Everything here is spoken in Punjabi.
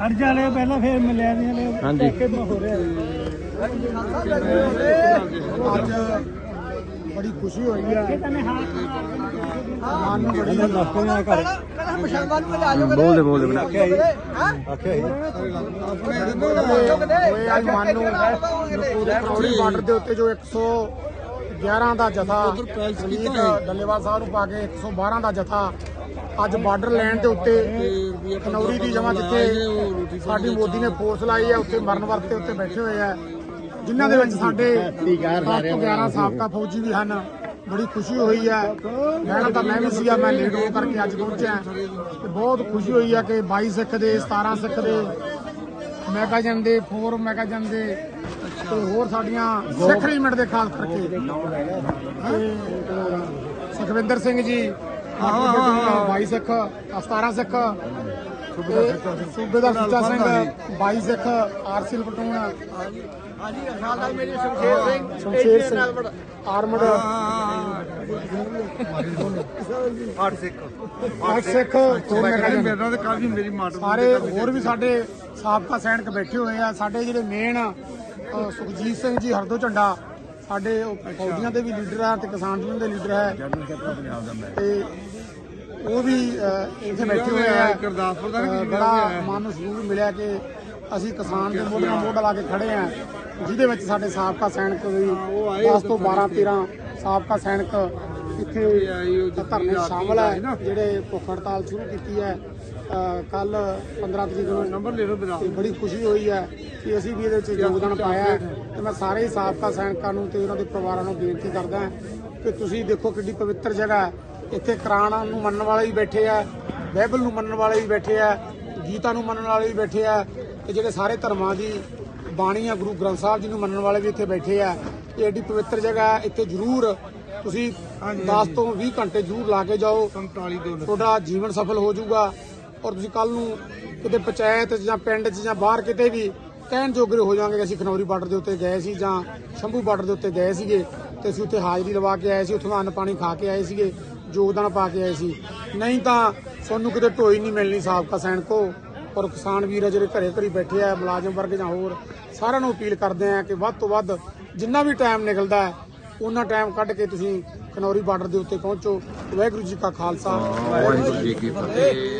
ਅੜ ਜਾਣੇ ਪਹਿਲਾਂ ਫੇਰ ਮਿਲਿਆ ਦੀਆਂ ਨੇ ਹਾਂਜੀ। ਕਿ ਹੋ ਰਿਹਾ ਅੱਜ ਬੜੀ ਖੁਸ਼ੀ ਹੋਈ ਹੈ ਤਨੇ ਹਾਂ ਮਨ ਨੂੰ ਬੜੀ ਬੋਲਦੇ ਬੋਲਦੇ ਬਣਾ ਹੋਏ ਅੱਜ ਮਨ ਨੂੰ ਕਰੌੜੀ ਬਾਰਡਰ ਦੇ ਉੱਤੇ ਜੋ 111 ਦਾ ਜਥਾ ਅਮੀਤ ਡੱਲੇਵਾਲ ਸਾਹਿਬ ਨੂੰ ਪਾ ਕੇ 112 ਦਾ ਜਥਾ। ਅੱਜ ਬਾਰਡਰ ਲੈਣ ਦੇ ਉੱਤੇ ਖਨੌਰੀ ਦੀ ਜਮਾ ਜਿੱਥੇ ਸਾਡੀ ਮੋਦੀ ਨੇ ਫੋਰਸ ਲਾਈ ਹੈ ਉੱਥੇ ਮਰਨ ਵਰਤ ਉੱਤੇ ਬੈਠੇ ਹੋਏ ਆ। ਜਿਨ੍ਹਾਂ ਦੇ ਵਿੱਚ ਸਾਡੇ 10 ਤੋਂ 11 ਸਾਬਕਾ ਫੌਜੀ ਵੀ ਹਨ। ਬੜੀ ਖੁਸ਼ੀ ਹੋਈ ਹੈ। ਮੈਂ ਤਾਂ ਮੈਂ ਵੀ ਸੀਗਾ ਮੈਂ ਲੇਟ ਹੋ ਕਰਕੇ ਅੱਜ ਪਹੁੰਚਿਆ। ਤੇ ਬਹੁਤ ਖੁਸ਼ੀ ਹੋਈ ਹੈ ਕਿ 22 ਸਿੱਖ ਦੇ 17 ਸਿੱਖ ਦੇ ਮੈਗਾਜਨ ਦੇ 4 ਮੈਗਾਜਨ ਦੇ ਤੇ ਹੋਰ ਸਾਡੀਆਂ ਸਿੱਖ ਰੈਜੀਮੈਂਟ ਦੇ ਖਾਸ ਕਰਕੇ। ਤੇ ਸੁਖਵਿੰਦਰ ਸਿੰਘ ਜੀ ਹਾਂ 22 ਸਿੱਖ 17 ਸਿੱਖ ਤੇ ਸੂਬੇਦਾਰ ਸੁੱਚਾ ਸਿੰਘ 22 ਸਿੱਖ ਆਰਸੀਲ ਪਟੂਨ। ਹਾਂਜੀ ਨਾਲ ਮੇਰੀ ਸ਼ਮਸ਼ੇਰ ਸਿੰਘ ਸ਼ਮਸ਼ੇਰ ਸਿੰਘ। ਆਰਮਡ। ਅੱਠ ਸਿੱਖ। ਸਿੱਖ ਹੋਰ ਮੇਰੇ ਨਾਲ ਕਾਫੀ ਮੇਰੀ ਮਾਟ ਸਾਰੇ ਹੋਰ ਵੀ ਸਾਡੇ ਸਾਬਕਾ ਸੈਨਿਕ ਬੈਠੇ ਹੋਏ ਆ। ਸਾਡੇ ਜਿਹੜੇ ਮੇਨ ਸੁਖਜੀਤ ਸਿੰਘ ਜੀ ਹਰਦੋ ਝੰਡਾ ਸਾਡੇ ਉਹ ਫੌਜੀਆਂ ਦੇ ਵੀ ਲੀਡਰ ਆ ਤੇ ਕਿਸਾਨ ਯੂਨੀਅਨ ਦੇ ਲੀਡਰ ਹੈ। ਤੇ ਉਹ ਵੀ ਇੱਥੇ ਬੈਠੇ ਹੋਏ ਆ। ਗੁਰਦਾਸਪੁਰ ਦਾ ਅਹ, ਬੜਾ ਮਨ ਸਕੂਨ ਮਿਲਿਆ ਕਿ ਅਸੀਂ ਕਿਸਾਨ ਦੇ ਮੋਢੇ ਨਾਲ ਮੋਢਾ ਲਾ ਕੇ ਖੜੇ ਆ ਜਿਹਦੇ ਵਿੱਚ ਸਾਡੇ ਸਾਬਕਾ ਸੈਨਿਕ ਵੀ 10 ਤੋਂ 12 13 ਸਾਬਕਾ ਸੈਨਿਕ ਇੱਥੇ ਧਰਨੇ ਸ਼ਾਮਲ ਹੈ ਜਿਹੜੇ ਭੁੱਖ ਹੜਤਾਲ ਸ਼ੁਰੂ ਕੀਤੀ ਹੈ ਕੱਲ 15 ਤਰੀਕ ਨੂੰ ਨੰਬਰ ਲੈ ਲਓ ਬਿਨਾ ਬੜੀ ਖੁਸ਼ੀ ਹੋਈ ਹੈ ਕਿ ਅਸੀਂ ਵੀ ਇਹਦੇ ਵਿੱਚ ਯੋਗਦਾਨ ਪਾਇਆ ਤੇ ਮੈਂ ਸਾਰੇ ਹੀ ਸਾਬਕਾ ਸੈਨਿਕਾਂ ਨੂੰ ਤੇ ਉਹਨਾਂ ਦੇ ਪਰਿਵਾਰਾਂ ਨੂੰ ਬੇਨਤੀ ਕਰਦਾ ਕਿ ਤੁਸੀਂ ਦੇਖੋ ਕਿੰਨੀ ਪਵਿੱਤਰ ਜਗ੍ਹਾ ਹੈ। ਇੱਥੇ ਕੁਰਾਨ ਨੂੰ ਮੰਨਣ ਵਾਲੇ ਵੀ ਬੈਠੇ ਆ ਬਾਈਬਲ ਨੂੰ ਮੰਨਣ ਵਾਲੇ ਵੀ ਬੈਠੇ ਆ ਗੀਤਾ ਨੂੰ ਮੰਨਣ ਵਾਲੇ ਵੀ ਬੈਠੇ ਆ ਤੇ ਜਿਹੜੇ ਸਾਰੇ ਧਰਮਾਂ ਦੀ ਬਾਣੀ ਆ ਗੁਰੂ ਗ੍ਰੰਥ ਸਾਹਿਬ ਜੀ ਨੂੰ ਮੰਨਣ ਵਾਲੇ ਵੀ ਇੱਥੇ ਬੈਠੇ ਆ। ਇਹ ਏਡੀ ਪਵਿੱਤਰ ਜਗ੍ਹਾ ਹੈ ਇੱਥੇ ਜ਼ਰੂਰ ਤੁਸੀਂ 10 ਤੋਂ 20 ਘੰਟੇ ਜ਼ਰੂਰ ਲਾ ਕੇ ਜਾਓ। 47 ਦੋ ਤੁਹਾਡਾ ਜੀਵਨ ਸਫਲ ਹੋ ਜਾਊਗਾ। ਔਰ ਤੁਸੀਂ ਕੱਲ ਨੂੰ ਕਿਤੇ ਪੰਚਾਇਤ ਜਾਂ ਪਿੰਡ 'ਚ ਜਾਂ ਬਾਹਰ ਕਿਤੇ ਵੀ ਕਹਿਣ ਜੋਗਰੇ ਹੋ ਜਾਵਾਂਗੇ ਕਿ ਅਸੀਂ ਖਨੌਰੀ ਬਾਰਡਰ ਦੇ ਉੱਤੇ ਗਏ ਸੀ ਜਾਂ ਸ਼ੰਭੂ ਬਾਰਡਰ ਦੇ ਉੱਤੇ ਗਏ ਸੀਗੇ ਤੇ ਅਸੀਂ ਉੱਥੇ ਹਾਜ਼ਰੀ ਲਵਾ ਕੇ ਆਏ ਸੀ ਉੱਥੋਂ ਅੰਨ ਪਾਣੀ ਖਾ ਕੇ ਆਏ ਸੀਗੇ ਯੋਗਦਾਨ ਪਾ ਕੇ ਆਏ ਸੀ। ਨਹੀਂ ਤਾਂ ਤੁਹਾਨੂੰ ਕਿਤੇ ਢੋਈ ਨਹੀਂ ਮਿਲਣੀ ਸਾਬਕਾ ਸੈਨਿਕੋ ਔਰ ਕਿਸਾਨ ਵੀਰ ਜਿਹੜੇ ਘਰੇ ਘਰੀ ਬੈਠੇ ਆ ਮੁਲਾਜ਼ਮ ਵਰਗ ਜਾਂ ਹੋਰ ਸਾਰਿਆਂ ਨੂੰ ਅਪੀਲ ਕਰਦੇ ਆ ਕਿ ਵੱਧ ਤੋਂ ਵੱਧ ਜਿੰਨਾ ਵੀ ਟਾਈਮ ਨਿਕਲਦਾ ਹੈ ਉਹਨਾਂ ਟਾਈਮ ਕੱਢ ਕੇ ਤੁਸੀਂ ਖਨੌਰੀ ਬਾਰਡਰ ਦੇ ਉੱਤੇ ਪਹੁੰਚੋ। ਵਾਹਿਗੁਰੂ ਜੀ ਕਾ ਖਾਲਸਾ। ਵਾਹਿਗੁਰੂ ਜੀ ਕੀ ਫਤਿਹ।